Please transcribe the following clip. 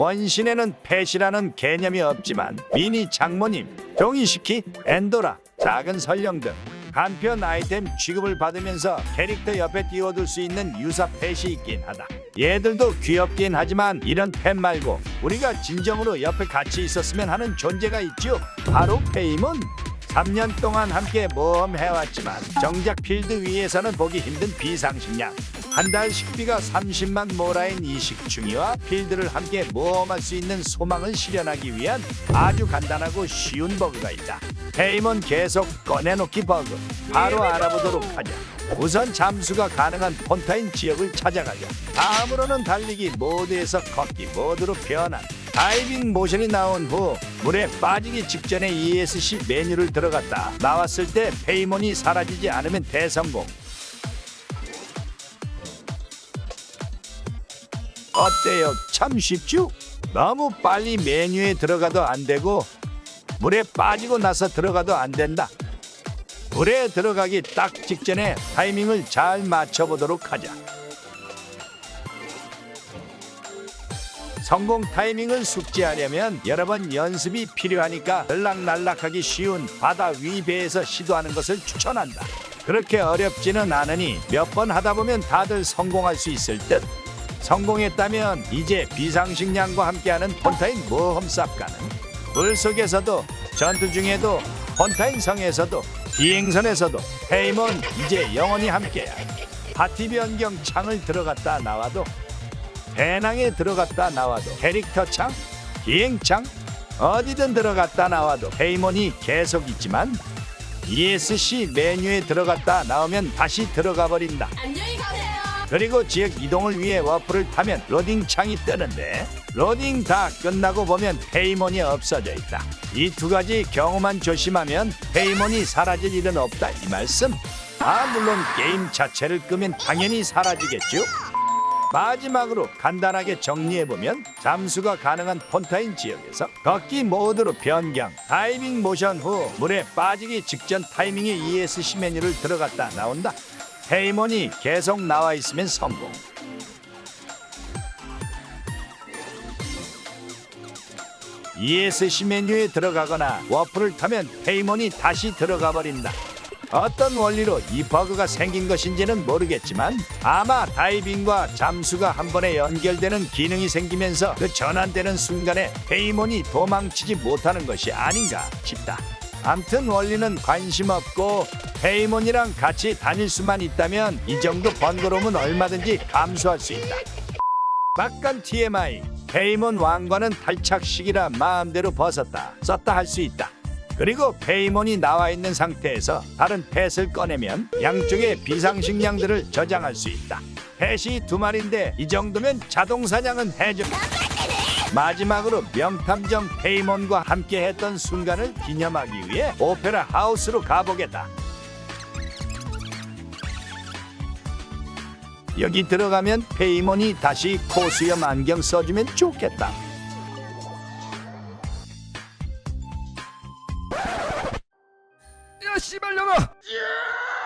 원신에는 펫이라는 개념이 없지만 미니 장모님, 종이시키, 엔도라, 작은 설령 등 간편 아이템 취급을 받으면서 캐릭터 옆에 띄워둘 수 있는 유사 펫이 있긴 하다. 얘들도 귀엽긴 하지만 이런 펫 말고 우리가 진정으로 옆에 같이 있었으면 하는 존재가 있죠. 바로 페이몬. 3년 동안 함께 모험해왔지만 정작 필드 위에서는 보기 힘든 비상식량. 한 달 식비가 30만 모라인 이 식충이와 필드를 함께 모험할 수 있는 소망을 실현하기 위한 아주 간단하고 쉬운 버그가 있다. 페이몬 계속 꺼내놓기 버그. 바로 알아보도록 하자. 우선 잠수가 가능한 폰타인 지역을 찾아가자. 다음으로는 달리기 모드에서 걷기 모드로 변환 다이빙 모션이 나온 후 물에 빠지기 직전에 ESC 메뉴를 들어갔다 나왔을 때 페이몬이 사라지지 않으면 대성공 어때요? 참 쉽죠? 너무 빨리 메뉴에 들어가도 안 되고 물에 빠지고 나서 들어가도 안 된다 물에 들어가기 딱 직전에 타이밍을 잘 맞춰보도록 하자 성공 타이밍을 숙지하려면 여러 번 연습이 필요하니까 들락날락하기 쉬운 바다 위 배에서 시도하는 것을 추천한다. 그렇게 어렵지는 않으니 몇 번 하다 보면 다들 성공할 수 있을 듯. 성공했다면 이제 비상식량과 함께하는 폰타인 모험 쌉가는 물 속에서도 전투 중에도 폰타인 성에서도 비행선에서도 페이몬 이제 영원히 함께야. 파티 변경 창을 들어갔다 나와도 배낭에 들어갔다 나와도 캐릭터 창, 비행창 어디든 들어갔다 나와도 페이몬이 계속 있지만 ESC 메뉴에 들어갔다 나오면 다시 들어가 버린다. 안녕히 가세요. 그리고 지역 이동을 위해 워프를 타면 로딩 창이 뜨는데 로딩 다 끝나고 보면 페이몬이 없어져 있다. 이 두 가지 경우만 조심하면 페이몬이 사라질 일은 없다 이 말씀. 아 물론 게임 자체를 끄면 당연히 사라지겠죠. 마지막으로 간단하게 정리해보면 잠수가 가능한 폰타인 지역에서 걷기 모드로 변경 다이빙 모션 후 물에 빠지기 직전 타이밍에 ESC 메뉴를 들어갔다 나온다. 페이몬이 계속 나와 있으면 성공. ESC 메뉴에 들어가거나 워프를 타면 페이몬이 다시 들어가 버린다 어떤 원리로 이 버그가 생긴 것인지는 모르겠지만 아마 다이빙과 잠수가 한 번에 연결되는 기능이 생기면서 그 전환되는 순간에 페이몬이 도망치지 못하는 것이 아닌가 싶다. 암튼 원리는 관심 없고 페이몬이랑 같이 다닐 수만 있다면 이 정도 번거로움은 얼마든지 감수할 수 있다. 막간 TMI 페이몬 왕관은 탈착식이라 마음대로 벗었다 썼다 할 수 있다. 그리고 페이몬이 나와 있는 상태에서 다른 펫을 꺼내면 양쪽에 비상식량들을 저장할 수 있다. 펫이 두 마리인데 이 정도면 자동 사냥은 해줘. 마지막으로 명탐정 페이몬과 함께 했던 순간을 기념하기 위해 오페라 하우스로 가보겠다. 여기 들어가면 페이몬이 다시 코수염 안경 써주면 좋겠다. Yeah!